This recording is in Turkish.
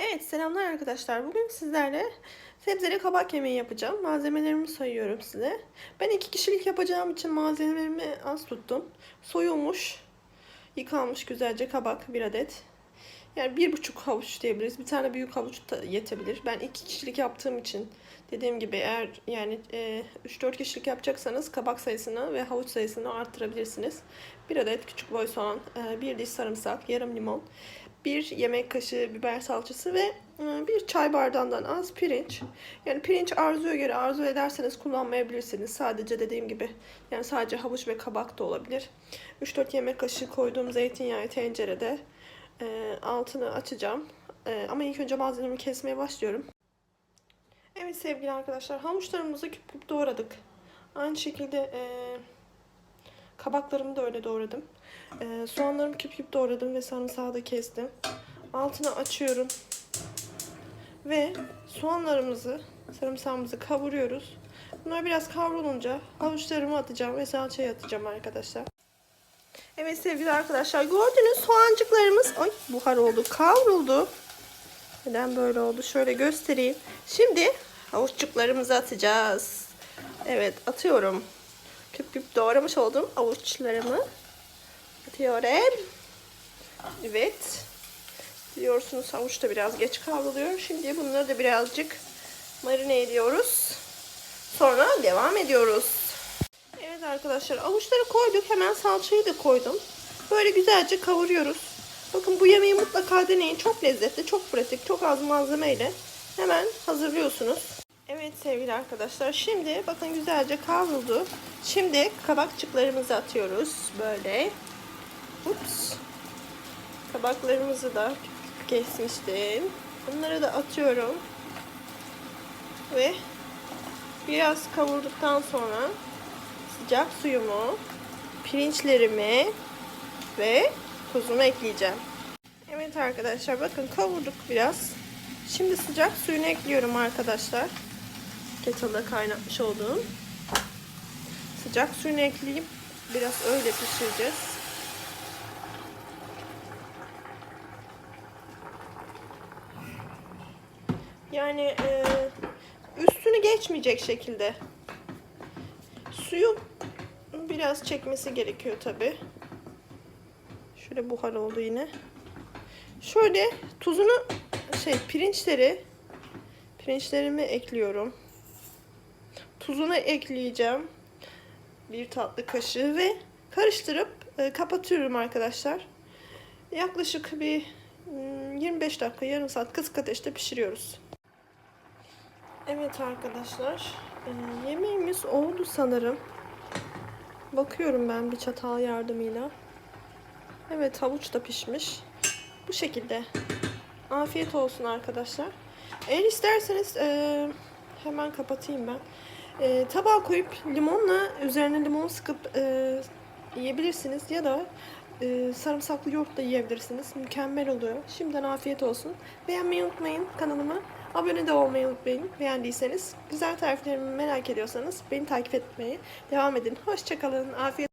Evet selamlar arkadaşlar. Bugün sizlerle sebzeli kabak yemeği yapacağım. Malzemelerimi sayıyorum size. Ben iki kişilik yapacağım için malzemelerimi az tuttum. Soyulmuş, yıkanmış güzelce kabak bir adet. Yani bir buçuk havuç diyebiliriz. Bir tane büyük havuç da yetebilir. Ben iki kişilik yaptığım için dediğim gibi eğer yani e, 3-4 kişilik yapacaksanız kabak sayısını ve havuç sayısını arttırabilirsiniz. Bir adet küçük boy soğan, e, bir diş sarımsak, yarım limon, bir yemek kaşığı biber salçası ve e, bir çay bardağından az pirinç. Yani pirinç arzuya göre arzu ederseniz kullanmayabilirsiniz. Sadece dediğim gibi yani sadece havuç ve kabak da olabilir. 3-4 yemek kaşığı koyduğum zeytinyağı tencerede e, altını açacağım. E, ama ilk önce malzememi kesmeye başlıyorum. Evet sevgili arkadaşlar havuçlarımızı küp küp doğradık. Aynı şekilde e, kabaklarımı da öyle doğradım. E, soğanlarımı küp küp doğradım ve sarımsağı da kestim. Altını açıyorum. Ve soğanlarımızı, sarımsağımızı kavuruyoruz. Bunlar biraz kavrulunca havuçlarımı atacağım ve salçayı atacağım arkadaşlar. Evet sevgili arkadaşlar gördüğünüz soğancıklarımız ay buhar oldu kavruldu. Neden böyle oldu şöyle göstereyim. Şimdi havuççuklarımızı atacağız. Evet atıyorum. Küp küp doğramış olduğum avuçlarımı atıyorum. Evet. Biliyorsunuz havuç da biraz geç kavruluyor. Şimdi bunları da birazcık marine ediyoruz. Sonra devam ediyoruz. Evet arkadaşlar avuçları koyduk. Hemen salçayı da koydum. Böyle güzelce kavuruyoruz. Bakın bu yemeği mutlaka deneyin. Çok lezzetli, çok pratik, çok az malzemeyle hemen hazırlıyorsunuz. Evet sevgili arkadaşlar. Şimdi bakın güzelce kavruldu. Şimdi kabakçıklarımızı atıyoruz. Böyle. Ups. Kabaklarımızı da kesmiştim. Bunları da atıyorum. Ve biraz kavurduktan sonra sıcak suyumu, pirinçlerimi ve tuzumu ekleyeceğim. Evet arkadaşlar bakın kavurduk biraz. Şimdi sıcak suyunu ekliyorum arkadaşlar. Kettle'da kaynatmış olduğum. Sıcak suyunu ekleyip biraz öyle pişireceğiz. Yani e, üstünü geçmeyecek şekilde. Suyu biraz çekmesi gerekiyor tabi. Şöyle buhar oldu yine. Şöyle tuzunu şey pirinçleri pirinçlerimi ekliyorum. Tuzunu ekleyeceğim. Bir tatlı kaşığı ve karıştırıp e, kapatıyorum arkadaşlar. Yaklaşık bir 25 dakika yarım saat kısık ateşte pişiriyoruz. Evet arkadaşlar. E, yemeğimiz oldu sanırım. Bakıyorum ben bir çatal yardımıyla. Evet havuç da pişmiş. Bu şekilde. Afiyet olsun arkadaşlar. Eğer isterseniz e, hemen kapatayım ben. E, tabağa koyup limonla üzerine limon sıkıp e, yiyebilirsiniz ya da e, sarımsaklı yoğurt da yiyebilirsiniz. Mükemmel oluyor. Şimdiden afiyet olsun. Beğenmeyi unutmayın kanalıma. Abone de olmayı unutmayın beğendiyseniz. Güzel tariflerimi merak ediyorsanız beni takip etmeye devam edin. Hoşçakalın. Afiyet